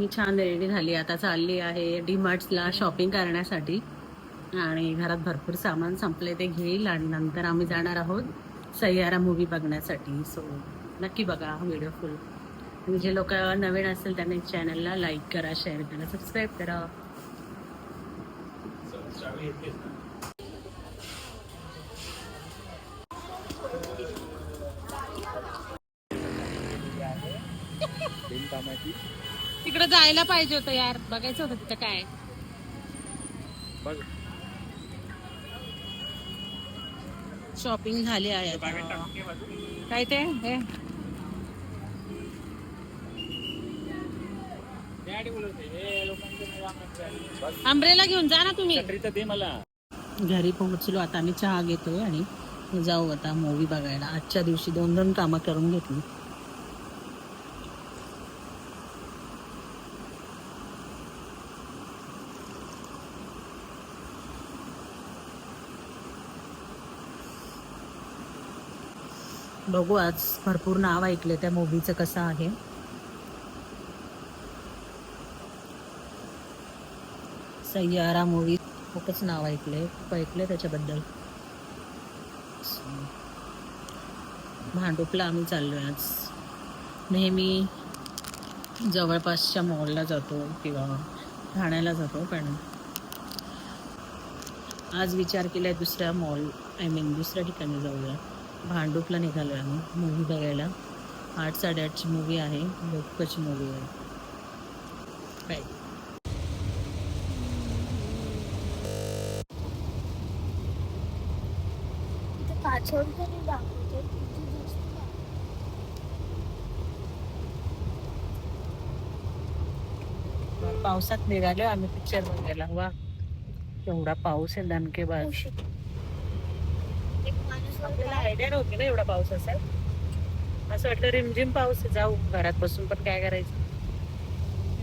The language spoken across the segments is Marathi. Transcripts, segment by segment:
मी छान रेडी झाली. आता चालली आहे डी मार्ट्सला शॉपिंग करण्यासाठी. आणि घरात भरपूर सामान संपले ते घेईल आणि नंतर आम्ही जाणार आहोत सय्यारा मूवी बघण्यासाठी. सो नक्की बघा व्हिडिओ फुल आणि जे लोक नवीन असेल त्यांनी चॅनलला लाईक करा शेअर करा सबस्क्राईब करा. तिकडे जायला पाहिजे होतं यार. बघायचं होतं तिथं काय. शॉपिंग झाली आहे. काय ते? हे. आंब्रेला घेऊन जा ना तुम्ही. घरी पोहोचलो. आता आम्ही चहा घेतोय आणि जाऊ आता मूवी बघायला. आजच्या दिवशी दोन दोन कामं करून घेतली. बघू आज भरपूर नाव ऐकले त्या मूवीचं कसं आहे. सय्यारा मूवी खूपच नाव ऐकले खूप ऐकले त्याच्याबद्दल. भांडुपला आम्ही चाललोय आज. नेहमी जवळपासच्या मॉलला जातो किंवा ठाण्याला जातो पण आज विचार केलाय दुसऱ्या मॉल आय मीन दुसऱ्या ठिकाणी जाऊया. भांडूपला निघालो आम्ही. मूवी बघायला. आठ साडेआठची मूवी आहे. लोकची मूवी आहे. काय. पावसात निघालो आम्ही पिक्चर बघायला. वा केवढा पाऊस आहे दणकेबाज आपल्याला आयडिया नव्हती ना एवढा पाऊस असेल. असं वाटलं रिमझिम पाऊस जाऊ घरात बसून पण काय करायचं?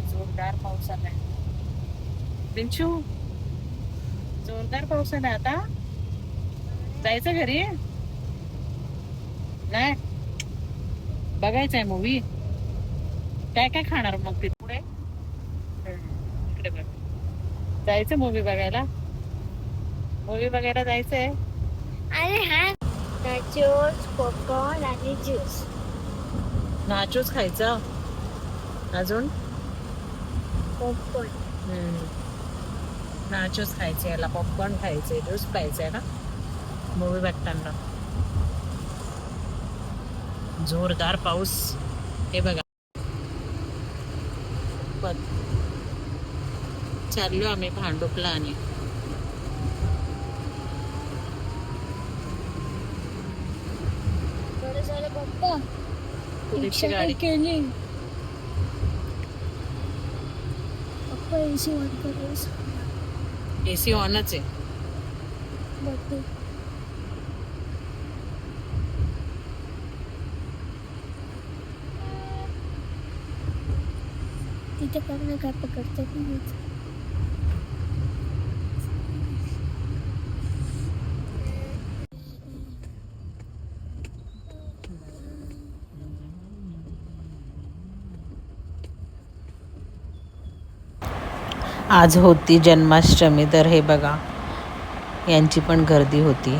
जोरदार पाऊस आलाय. पिंचू जोरदार पाऊस आहे ना आता. जायचं घरी? नाही. बघायचंय मूवी काय काय खाणार मग तिथे? पुढे? इकडे बघ. जायचं मूवी बघायला? मूवी बघायला जायचंय. आणि हा नाचोस पॉपकॉर्न आणि ज्यूस नाचोच खायचं? अजून? पॉपकॉर्न नाचोच खायचे याला पॉपकॉर्न खायचे ज्यूस प्यायचंय ना? मूवी बघताना. जोरदार पाऊस. हे बघा. चाललो आम्ही भांडुपला आणि बरं झालं पप्पा पोलीसची रिक्षा गाडी. काही केली पप्पा एसी ऑन करायचं एसी ऑनच आहे. बघते. तिथे काय पकडतात आज होती जन्माष्टमी तर हे बघा यांची पण गर्दी होती.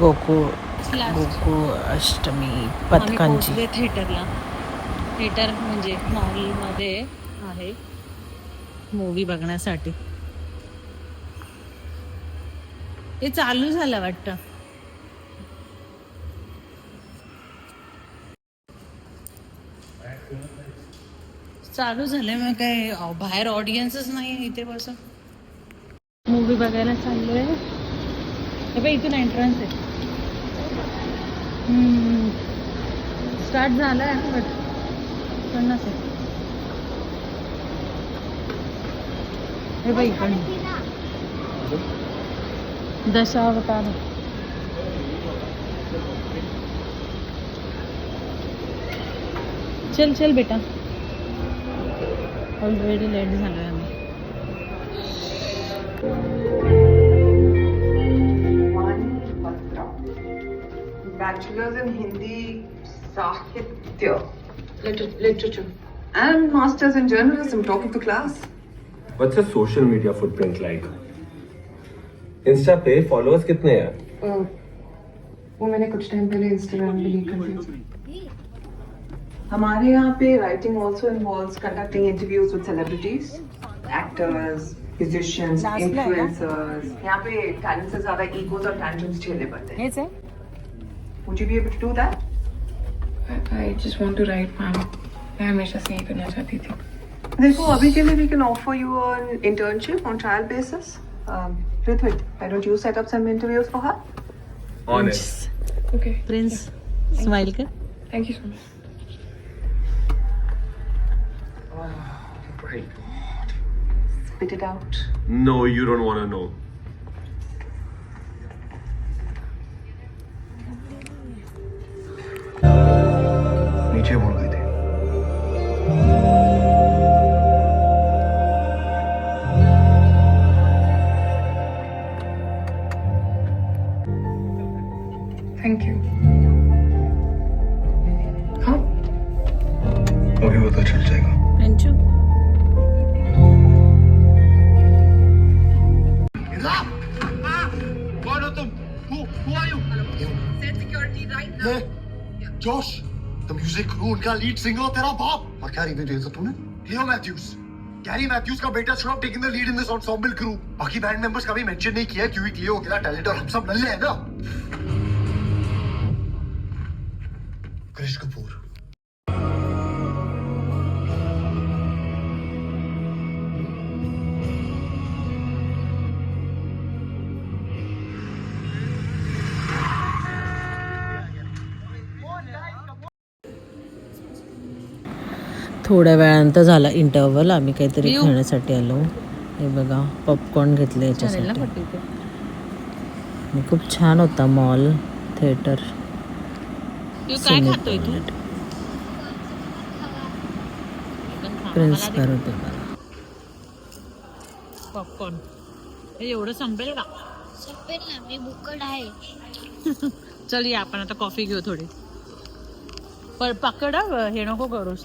गोकुळ गोकुळ अष्टमी पथकांची. थिएटरला. थिएटर म्हणजे मॉलमध्ये आहे. मूवी बघण्यासाठी. हे चालू झालं वाटतं. चालू झालंय मग काय बाहेर ऑडियन्सच नाही इथे बस. मूवी बघायला चाललोय. हे बघ इथून एंट्रन्स आहे. स्टार्ट झालाय बट पन्नास आहे. हे बाई इकडे दशावतार चल चल बेटा. ऑलरेडी लेट झालोय आम्ही Bachelor's in Hindi Sahitya, Liter- literature, and Masters in journalism. Talking to class. What's your social media footprint like? Insta pay followers कितने हैं Uh, वो मैंने कुछ टाइम पहले इंस्टाग्राम पे लीक कर दिया हमारे यहाँ पे writing also involves conducting interviews with celebrities actors musicians? Influencers यहाँ पे टैलेंट से ज्यादा ईगोज और टैंट्रम्स झेलने पड़ते हैं। Would you be able to do that? I just want to write ma'am मैं हमेशा से यही करना चाहती थी। देखो अभी के लिए we can offer you an internship on trial basis. Um, Rithwik, why don't you set up some interviews for her? Honest okay Prince smile कर thank you God. Spit it out. No, you don't want to know. Josh the music crew उनका लीड सिंगर तेरा बाप। और क्या रिव्यू दिया था तूने? लियो मैथ्यूज कैरी मैथ्यूज का बेटा should have taken the lead in this ensemble crew बाकी बैंड मेंबर्स का भी मेंशन नहीं किया क्योंकि लियो अकेला टैलेंट और हम सब नल्ले हैं ना। कृष कपूर थोड्या वेळानंतर झाला इंटरवल आम्ही काहीतरी येऊ. खेळण्यासाठी आलो. हे बघा पॉपकॉर्न घेतले याच्यासाठी. खूप छान होता मॉल थिएटर काय खातोय तू? प्रिन्स करत मला पॉपकॉर्न हे एवढं संपेल का? सपेल ना मी बुकड आहे. चल या आपण आता कॉफी घेऊ थोडी. पण पकड हं, हे नको करूस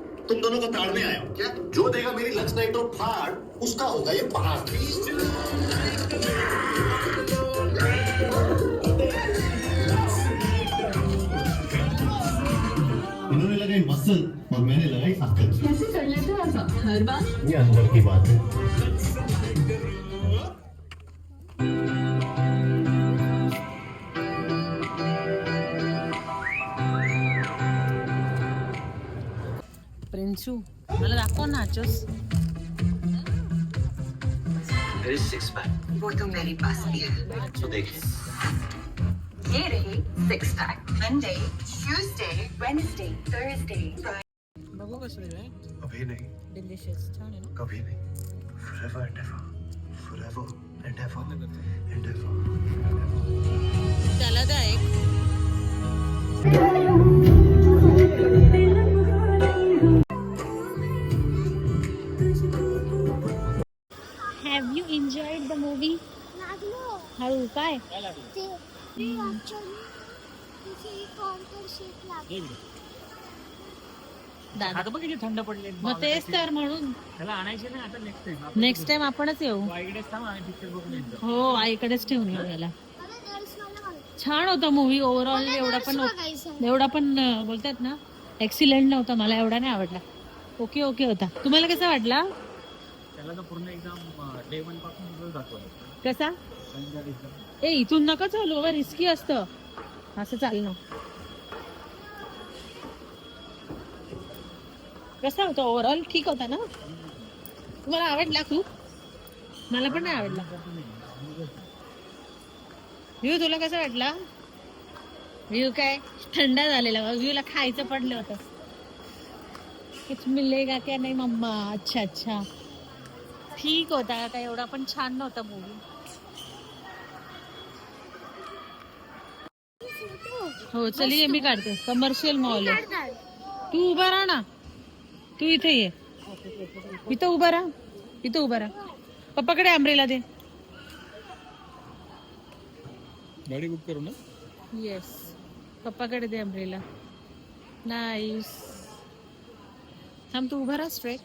तुम दोनों को ताड़ने आया हो। क्या? जो देगा मेरी लक्ष्य नाइट और फाड़ उसका होगा ये पहाड़। इन्होंने लगाई मसल और मैंने लगाई अक्ल कैसे कर लेते हैं ऐसा हर बार? ये अंदर की बात है। प्रिन्सू मला दाखव नाचोस वो तो मेरे पास भी है तो देखिए ये रही six pack Monday Tuesday Wednesday Thursday बघू कसं आहे अभी नहीं। डिलिशियस छान आहे ना कभी नहीं। Forever and ever forever and ever and ever त्याला द्या हळू काय? ते ते actually तिथे counter sheet लागलं. दादा. बघ किती थंड पडले मग तेच तर म्हणून. त्याला आणायचे ना आता नेक्स्ट टाइम नेक्स्ट टाइम आपणच येऊ. वाईकडेच थांब आणि पिक्चर बघून येतो. हो आईकडेच ठेवून येऊ याला. मला बघायचं. छान होता मूवी ओव्हरऑल मला एवढा nurse पण बघायचं. एवढा पण अं, बोलतात ना एक्सिलेंट नव्हता मला एवढा नाही आवडला. ओके ओके होता. तुम्हाला कसा वाटला? त्याला तर पूर्ण एकदम डे वनपासून दाखवलं. कसा? ए इथून नका चालू बाबा रिस्की असतं. असं चालणं. कसा होता ओव्हरऑल ठीक होता ना? तुम्हाला आवडला खूप? मला पण नाही आवडला. व्ह्यू तुला कसा वाटला? व्ह्यू काय? थंड झालेला व्ह्यूला खायचं पडलं होतं. कुछ मिलेगा क्या? नाही मम्मा. अच्छा अच्छा. ठीक होता काय एवढा पण छान नव्हता मूवी हो चलिए मी काढते. कमर्शियल मॉल आहे. तू उभा राहा ना. तू इथे ये. इथं उभा राहा. इथं उभा राहा. पप्पाकडे अमरेला दे. गाडी बुक करू ना? येस पप्पाकडे दे अमरेला नाईस थांब तू उभा राहा स्ट्रेट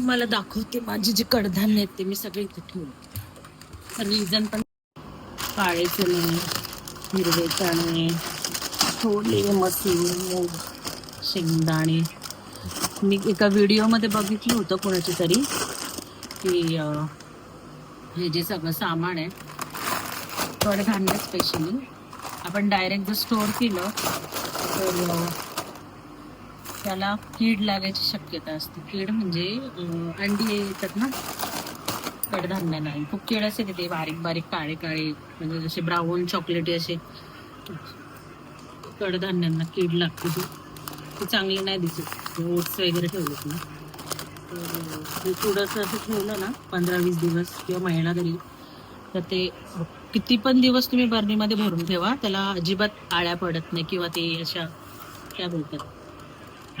तुम्हाला दाखवते माझी जी कडधान्य आहेत ते मी सगळे इथे ठेवले रिझन पण काळे चणे हिरवे चणे छोले मसूर मूग शेंगदाणे. मी एका व्हिडिओमध्ये बघितलं होतं कोणाच्या तरी की हे जे सगळं सामान आहे कडधान्य स्पेशली आपण डायरेक्ट जर स्टोअर केलं तर त्याला कीड लागायची शक्यता असते. कीड म्हणजे अंडी येतात ना? कडधान्याला खूप कीड असते तिथे बारीक बारीक काळे काळे म्हणजे जसे ब्राऊन चॉकलेटी असे कडधान्यांना कीड लागते. ती चांगली नाही दिसत. ओट्स वगैरे ठेवलेत ना. तर ते थोडंसं असं ठेवलं ना पंधरा वीस दिवस किंवा महिना तरी तर ते किती पण दिवस तुम्ही बर्नीमध्ये भरून ठेवा. त्याला अजिबात आळ्या पडत नाही किंवा ते अशा काय बोलतात?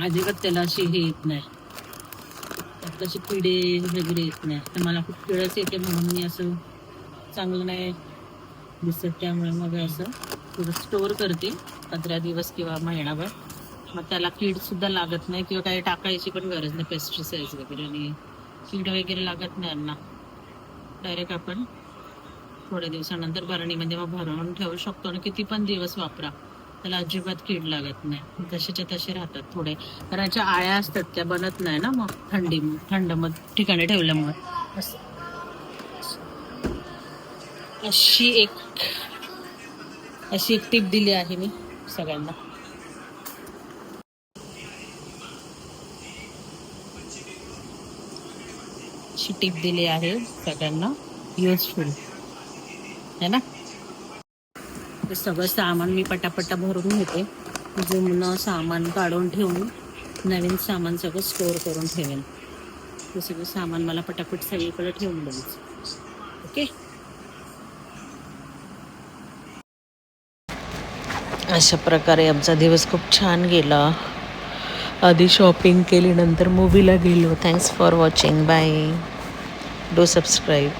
अजिबात त्याला अशी हे येत नाही. तशी असे किडे वगैरे येत नाही. तर मला खूप किडस येते म्हणून मी असं चांगलं नाही दिसत त्यामुळे मग असं थोडं स्टोअर करते. पंधरा दिवस किंवा महिनाभर. मग त्याला कीडसुद्धा लागत नाही किंवा काही टाकायची पण गरज नाही पेस्टिसाइड्स वगैरे आणि कीड वगैरे लागत नाही यांना. डायरेक्ट आपण थोड्या दिवसानंतर बरणीमध्ये मग भरवून ठेवू शकतो आणि किती पण दिवस वापरा. त्याला अजिबात कीड लागत नाही. तसेच्या तसे राहतात थोडे. कारण याच्या आळ्या असतात त्या बनत नाही ना मग थंडी थंड मग ठिकाणी ठेवल्यामुळे. अशी एक अशी एक टीप दिली आहे मी सगळ्यांना. अशी टीप दिली आहे सगळ्यांना. युजफुल है ना? ते सगळं सामान मी पटापटा भरून घेते. जुमनं सामान काढून ठेवून नवीन सामान सगळं स्टोअर करून ठेवेन. ते सगळं सामान मला पटापट सगळीकडे ठेवून द्यायचं. ओके अशा प्रकारे आमचा दिवस खूप छान गेला. आधी शॉपिंग केली नंतर मूवीला गेलो. Thanks for watching bye do subscribe